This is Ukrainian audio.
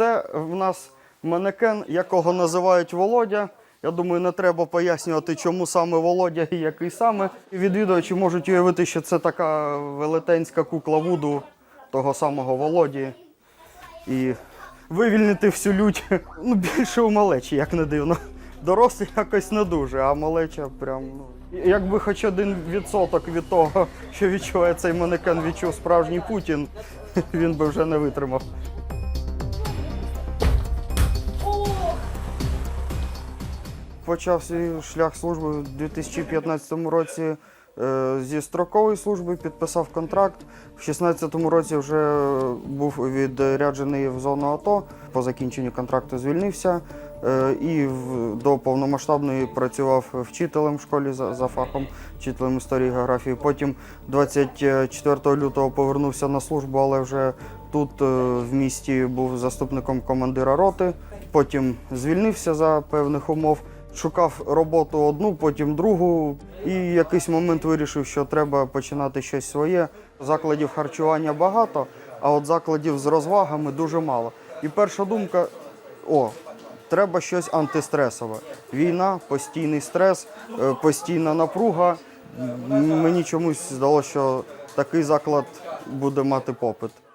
Це в нас манекен, якого називають Володя. Я думаю, не треба пояснювати, чому саме Володя і який саме. Відвідувачі можуть уявити, що це така велетенська кукла Вуду того самого Володі. І вивільнити всю лють. Ну, більше у малечі, як не дивно. Дорослі якось не дуже, а малеча прям. Ну, якби хоч один відсоток від того, що відчуває цей манекен, відчув справжній Путін, він би вже не витримав. Почав свій шлях служби у 2015 році е, зі строкової служби, підписав контракт. В 2016 році вже був відряджений в зону АТО. По закінченню контракту звільнився е, і в- до повномасштабної працював вчителем в школі за, фахом, вчителем історії і географії. Потім 24 лютого повернувся на службу, але вже тут е, в місті був заступником командира роти. Потім звільнився за певних умов. Шукав роботу одну, потім другу, і в якийсь момент вирішив, що треба починати щось своє. Закладів харчування багато, а от закладів з розвагами дуже мало. І перша думка: о, треба щось антистресове. Війна, постійний стрес, е, постійна напруга. Мені чомусь здалося, що такий заклад буде мати попит.